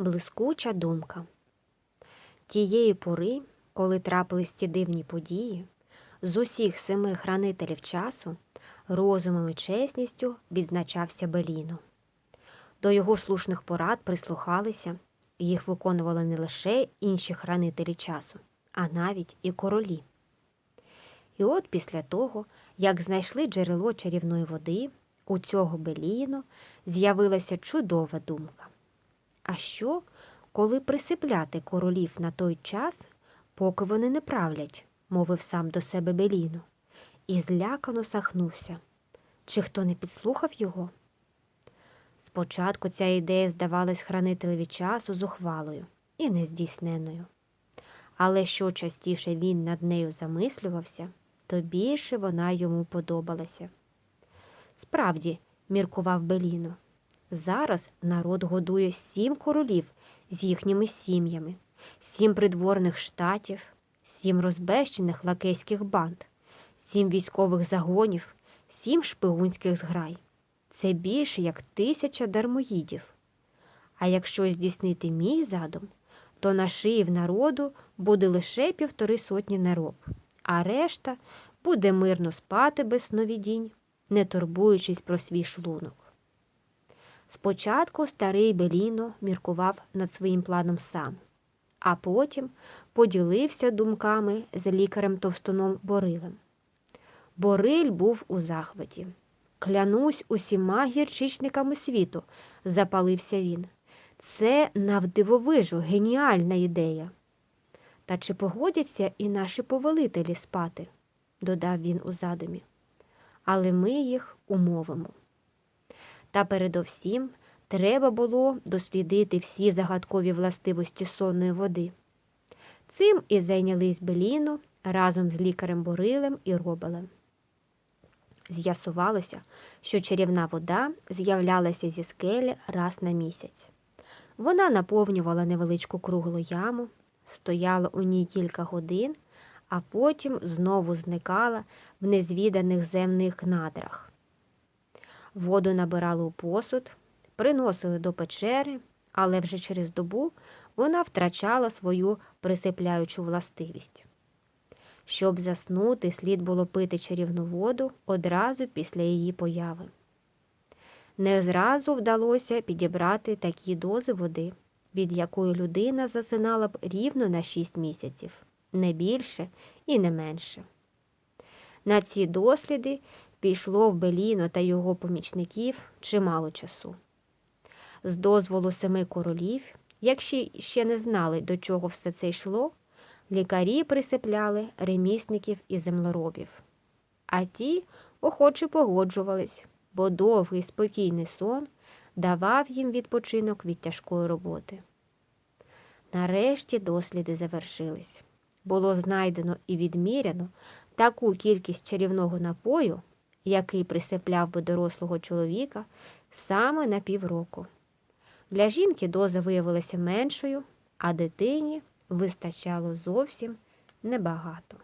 Блискуча думка. Тієї пори, коли трапились ці дивні події, з усіх семи хранителів часу розумом і чесністю відзначався Беліно. До його слушних порад прислухалися, їх виконували не лише інші хранителі часу, а навіть і королі. І от після того, як знайшли джерело чарівної води, у цього Беліно з'явилася чудова думка. А що, коли присипляти королів на той час, поки вони не правлять, мовив сам до себе Беліно, і злякано сахнувся. Чи хто не підслухав його? Спочатку ця ідея здавалась хранителеві часу зухвалою і нездійсненою. Але що частіше він над нею замислювався, то більше вона йому подобалася. Справді, міркував Беліно, зараз народ годує сім королів з їхніми сім'ями, сім придворних штатів, сім розбещених лакейських банд, сім військових загонів, сім шпигунських зграй. Це більше як тисяча дармоїдів. А якщо здійснити мій задум, то на шиї в народу буде лише півтори сотні нароб, а решта буде мирно спати без сновидінь, не турбуючись про свій шлунок. Спочатку старий Беліно міркував над своїм планом сам, а потім поділився думками з лікарем товстоном Борилем. Бориль був у захваті. Клянусь усіма гірчичниками світу, запалився він. Це навдивовижу геніальна ідея. Та чи погодяться і наші повелителі спати? додав він у задумі. Але ми їх умовимо. Та передовсім треба було дослідити всі загадкові властивості сонної води. Цим і зайнялись Беліно разом з лікарем Борилем і Робелем. З'ясувалося, що чарівна вода з'являлася зі скелі раз на місяць. Вона наповнювала невеличку круглу яму, стояла у ній кілька годин, а потім знову зникала в незвіданих земних надрах. Воду набирали у посуд, приносили до печери, але вже через добу вона втрачала свою присипляючу властивість. Щоб заснути, слід було пити чарівну воду одразу після її появи. Не зразу вдалося підібрати такі дози води, від якої людина засинала б рівно на 6 місяців, не більше і не менше. На ці досліди пішло в Беліно та його помічників чимало часу. З дозволу семи королів, якщо ще не знали, до чого все це йшло, лікарі присипляли ремісників і землеробів. А ті охоче погоджувались, бо довгий спокійний сон давав їм відпочинок від тяжкої роботи. Нарешті досліди завершились. Було знайдено і відміряно таку кількість чарівного напою, який присипляв би дорослого чоловіка саме на півроку. Для жінки доза виявилася меншою, а дитині вистачало зовсім небагато.